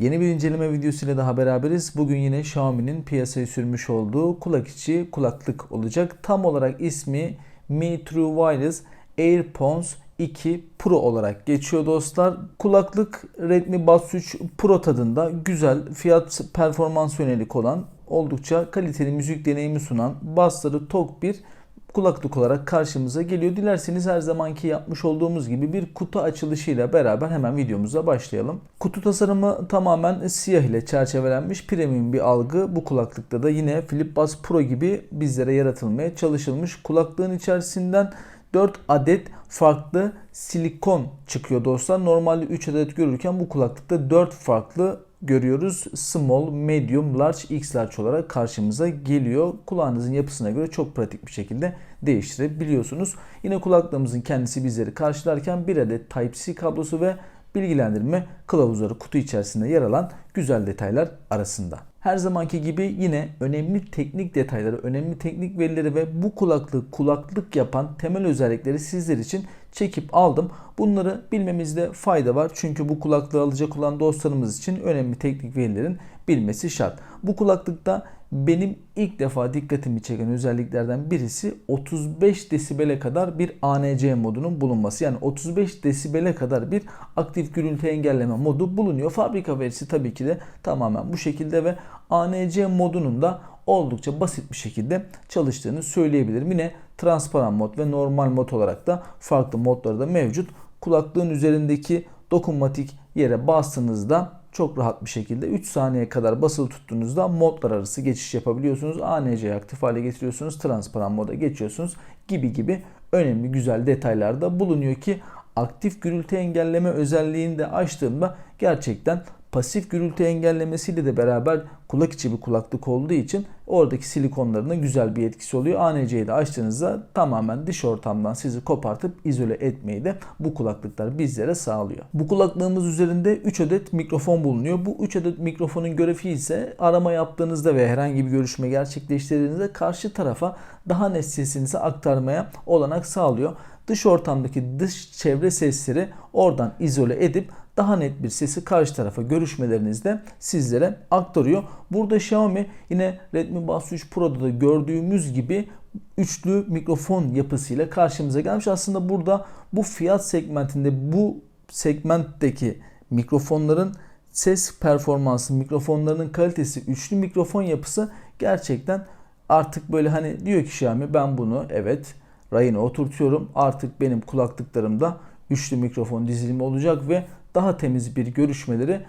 Yeni bir inceleme videosuyla daha beraberiz. Bugün yine Xiaomi'nin piyasaya sürmüş olduğu kulak içi kulaklık olacak. Tam olarak ismi Mi True Wireless AirPods 2 Pro olarak geçiyor dostlar. Kulaklık Redmi Buds 3 Pro tadında güzel, fiyat performans yönelik olan, oldukça kaliteli müzik deneyimi sunan, bassları tok bir kulaklık olarak karşımıza geliyor. Dilerseniz her zamanki yapmış olduğumuz gibi bir kutu açılışıyla beraber hemen videomuza başlayalım. Kutu tasarımı tamamen siyah ile çerçevelenmiş premium bir algı. Bu kulaklıkta da yine Philip Buds Pro gibi bizlere yaratılmaya çalışılmış. Kulaklığın içerisinden 4 adet farklı silikon çıkıyor dostlar. Normalde 3 adet görürken bu kulaklıkta 4 farklı görüyoruz. Small, medium, large, x large olarak karşımıza geliyor. Kulağınızın yapısına göre çok pratik bir şekilde değiştirebiliyorsunuz. Yine kulaklığımızın kendisi bizleri karşılarken bir adet Type-C kablosu ve bilgilendirme kılavuzları kutu içerisinde yer alan güzel detaylar arasında. Her zamanki gibi yine önemli teknik detayları, önemli teknik verileri ve bu kulaklık kulaklık yapan temel özellikleri sizler için çekip aldım. Bunları bilmemizde fayda var. Çünkü bu kulaklığı alacak olan dostlarımız için önemli teknik verilerin bilmesi şart. Bu kulaklıkta benim ilk defa dikkatimi çeken özelliklerden birisi 35 desibele kadar bir ANC modunun bulunması. Yani 35 desibele kadar bir aktif gürültü engelleme modu bulunuyor. Fabrika verisi tabii ki de tamamen bu şekilde ve ANC modunun da oldukça basit bir şekilde çalıştığını söyleyebilirim. Yine transparan mod ve normal mod olarak da farklı modları da mevcut. Kulaklığın üzerindeki dokunmatik yere bastığınızda çok rahat bir şekilde 3 saniye kadar basılı tuttuğunuzda modlar arası geçiş yapabiliyorsunuz. ANC'yi aktif hale getiriyorsunuz. Transparan moda geçiyorsunuz gibi gibi önemli güzel detaylar da bulunuyor ki aktif gürültü engelleme özelliğini de açtığımda gerçekten pasif gürültü engellemesiyle de beraber kulak içi bir kulaklık olduğu için oradaki silikonlarına güzel bir etkisi oluyor. ANC'yi de açtığınızda tamamen dış ortamdan sizi kopartıp izole etmeyi de bu kulaklıklar bizlere sağlıyor. Bu kulaklığımız üzerinde 3 adet mikrofon bulunuyor. Bu 3 adet mikrofonun görevi ise arama yaptığınızda ve herhangi bir görüşme gerçekleştirdiğinizde karşı tarafa daha net sesinizi aktarmaya olanak sağlıyor. Dış ortamdaki dış çevre sesleri oradan izole edip daha net bir sesi karşı tarafa görüşmelerinizde sizlere aktarıyor. Burada Xiaomi yine Redmi Buds 3 Pro'da da gördüğümüz gibi üçlü mikrofon yapısıyla karşımıza gelmiş. Aslında burada bu fiyat segmentinde bu segmentteki mikrofonların ses performansı, mikrofonlarının kalitesi, üçlü mikrofon yapısı gerçekten artık böyle hani diyor ki Xiaomi ben bunu evet rayına oturtuyorum. Artık benim kulaklıklarımda üçlü mikrofon dizilimi olacak ve daha temiz bir görüşmeleri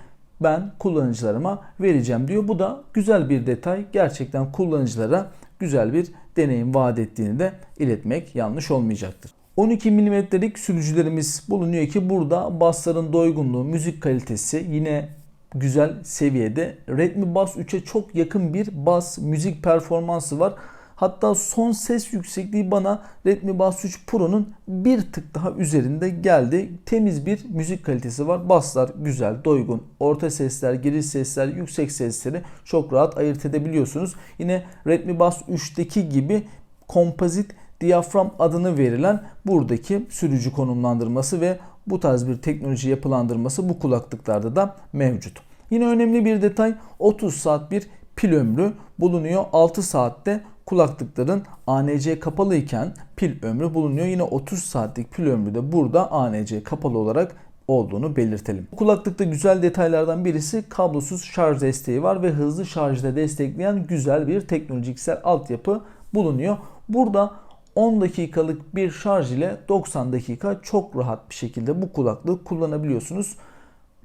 ben kullanıcılarıma vereceğim diyor. Bu da güzel bir detay. Gerçekten kullanıcılara güzel bir deneyim vaat ettiğini de iletmek yanlış olmayacaktır. 12 mm'lik sürücülerimiz bulunuyor ki burada bassların doygunluğu, müzik kalitesi yine güzel seviyede. Redmi Buds 3'e çok yakın bir bas müzik performansı var. Hatta son ses yüksekliği bana Redmi Buds 3 Pro'nun bir tık daha üzerinde geldi. Temiz bir müzik kalitesi var. Basslar güzel, doygun. Orta sesler, giriş sesler, yüksek sesleri çok rahat ayırt edebiliyorsunuz. Yine Redmi Buds 3'teki gibi kompozit diyafram adını verilen buradaki sürücü konumlandırması ve bu tarz bir teknoloji yapılandırması bu kulaklıklarda da mevcut. Yine önemli bir detay 30 saat bir pil ömrü bulunuyor. 6 saatte kulaklıkların ANC kapalı iken pil ömrü bulunuyor. Yine 30 saatlik pil ömrü de burada ANC kapalı olarak olduğunu belirtelim. Bu kulaklıkta güzel detaylardan birisi kablosuz şarj desteği var ve hızlı şarjda destekleyen güzel bir teknolojiksel altyapı bulunuyor. Burada 10 dakikalık bir şarj ile 90 dakika çok rahat bir şekilde bu kulaklığı kullanabiliyorsunuz.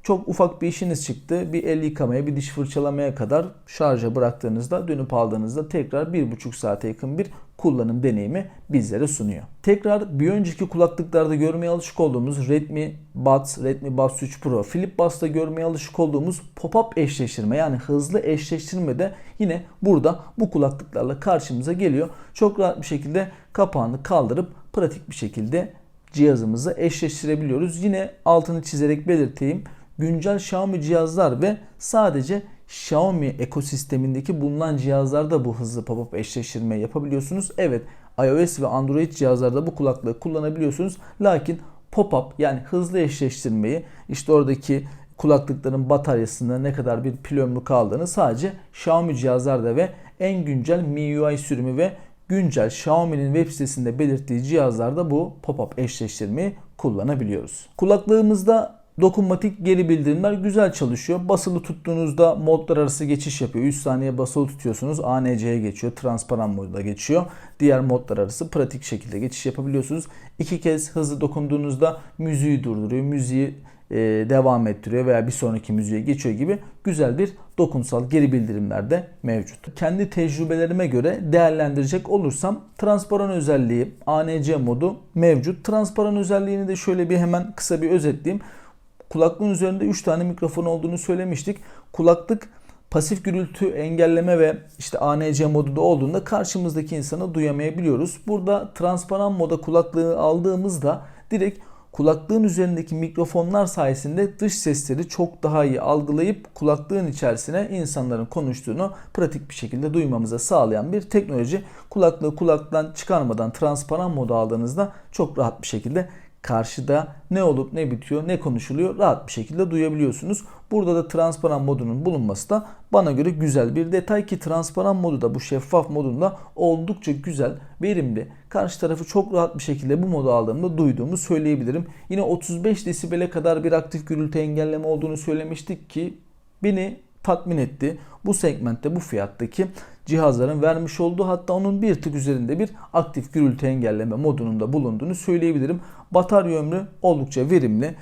Çok ufak bir işiniz çıktı. Bir el yıkamaya, bir diş fırçalamaya kadar şarja bıraktığınızda dönüp aldığınızda tekrar 1,5 saate yakın bir kullanım deneyimi bizlere sunuyor. Tekrar bir önceki kulaklıklarda görmeye alışık olduğumuz Redmi Buds, Redmi Buds 3 Pro, Philip Buds'ta görmeye alışık olduğumuz pop-up eşleştirme yani hızlı eşleştirme de yine burada bu kulaklıklarla karşımıza geliyor. Çok rahat bir şekilde kapağını kaldırıp pratik bir şekilde cihazımızı eşleştirebiliyoruz. Yine altını çizerek belirteyim güncel Xiaomi cihazlar ve sadece Xiaomi ekosistemindeki bulunan cihazlarda bu hızlı pop-up eşleştirme yapabiliyorsunuz. Evet iOS ve Android cihazlarda bu kulaklığı kullanabiliyorsunuz. Lakin pop-up yani hızlı eşleştirmeyi işte oradaki kulaklıkların bataryasında ne kadar bir pil ömrü kaldığını sadece Xiaomi cihazlarda ve en güncel MIUI sürümü ve güncel Xiaomi'nin web sitesinde belirttiği cihazlarda bu pop-up eşleştirmeyi kullanabiliyoruz. Kulaklığımızda dokunmatik geri bildirimler güzel çalışıyor. Basılı tuttuğunuzda modlar arası geçiş yapıyor. 3 saniye basılı tutuyorsunuz. ANC'ye geçiyor. Transparan moda geçiyor. Diğer modlar arası pratik şekilde geçiş yapabiliyorsunuz. İki kez hızlı dokunduğunuzda müziği durduruyor. Müziği e, devam ettiriyor veya bir sonraki müziğe geçiyor gibi güzel bir dokunsal geri bildirimler de mevcut. Kendi tecrübelerime göre değerlendirecek olursam transparan özelliği ANC modu mevcut. Transparan özelliğini de şöyle bir hemen kısa bir özetleyeyim. Kulaklığın üzerinde 3 tane mikrofon olduğunu söylemiştik. Kulaklık pasif gürültü engelleme ve işte ANC modu da olduğunda karşımızdaki insanı duyamayabiliyoruz. Burada transparan moda kulaklığı aldığımızda direkt kulaklığın üzerindeki mikrofonlar sayesinde dış sesleri çok daha iyi algılayıp kulaklığın içerisine insanların konuştuğunu pratik bir şekilde duymamıza sağlayan bir teknoloji. Kulaklığı kulaktan çıkarmadan transparan moda aldığınızda çok rahat bir şekilde karşıda ne olup ne bitiyor, ne konuşuluyor rahat bir şekilde duyabiliyorsunuz. Burada da transparan modunun bulunması da bana göre güzel bir detay ki transparan modu da bu şeffaf modunda oldukça güzel, verimli. Karşı tarafı çok rahat bir şekilde bu modu aldığımda duyduğumu söyleyebilirim. Yine 35 desibele kadar bir aktif gürültü engelleme olduğunu söylemiştik ki beni tatmin etti. Bu segmentte bu fiyattaki cihazların vermiş olduğu hatta onun bir tık üzerinde bir aktif gürültü engelleme modunun da bulunduğunu söyleyebilirim. Batarya ömrü oldukça verimli.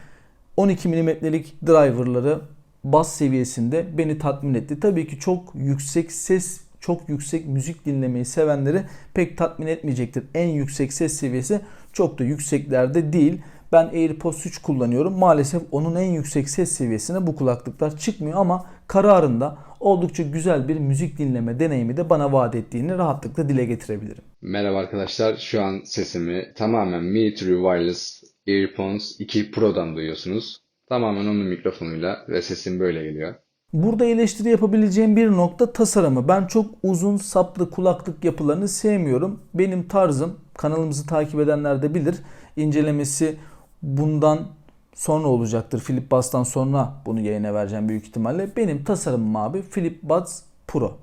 12 mm'lik driverları bas seviyesinde beni tatmin etti. Tabii ki çok yüksek ses çok yüksek müzik dinlemeyi sevenleri pek tatmin etmeyecektir. En yüksek ses seviyesi çok da yükseklerde değil. Ben AirPods 3 kullanıyorum. Maalesef onun en yüksek ses seviyesine bu kulaklıklar çıkmıyor ama kararında oldukça güzel bir müzik dinleme deneyimi de bana vaat ettiğini rahatlıkla dile getirebilirim. Merhaba arkadaşlar. Şu an sesimi tamamen Mi True Wireless AirPods 2 Pro'dan duyuyorsunuz. Tamamen onun mikrofonuyla ve sesim böyle geliyor. Burada eleştiri yapabileceğim bir nokta tasarımı. Ben çok uzun saplı kulaklık yapılarını sevmiyorum. Benim tarzım kanalımızı takip edenler de bilir. İncelemesi bundan sonra olacaktır. Philip Buds'tan sonra bunu yayına vereceğim büyük ihtimalle. Benim tasarımım abi Philip Buds Pro.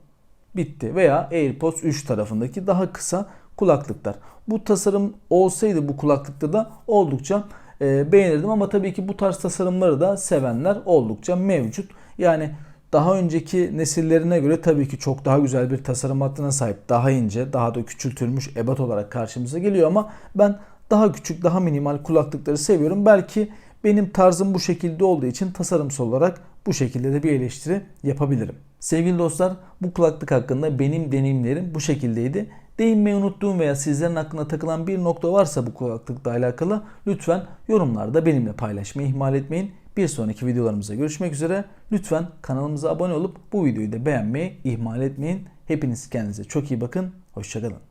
Bitti. Veya AirPods 3 tarafındaki daha kısa kulaklıklar. Bu tasarım olsaydı bu kulaklıkta da oldukça e, beğenirdim ama tabii ki bu tarz tasarımları da sevenler oldukça mevcut. Yani daha önceki nesillerine göre tabii ki çok daha güzel bir tasarım hattına sahip. Daha ince, daha da küçültülmüş ebat olarak karşımıza geliyor ama ben daha küçük, daha minimal kulaklıkları seviyorum. Belki benim tarzım bu şekilde olduğu için tasarımsal olarak bu şekilde de bir eleştiri yapabilirim. Sevgili dostlar bu kulaklık hakkında benim deneyimlerim bu şekildeydi. Değinmeyi unuttuğum veya sizlerin aklına takılan bir nokta varsa bu kulaklıkla alakalı lütfen yorumlarda benimle paylaşmayı ihmal etmeyin. Bir sonraki videolarımızda görüşmek üzere. Lütfen kanalımıza abone olup bu videoyu da beğenmeyi ihmal etmeyin. Hepiniz kendinize çok iyi bakın. Hoşçakalın.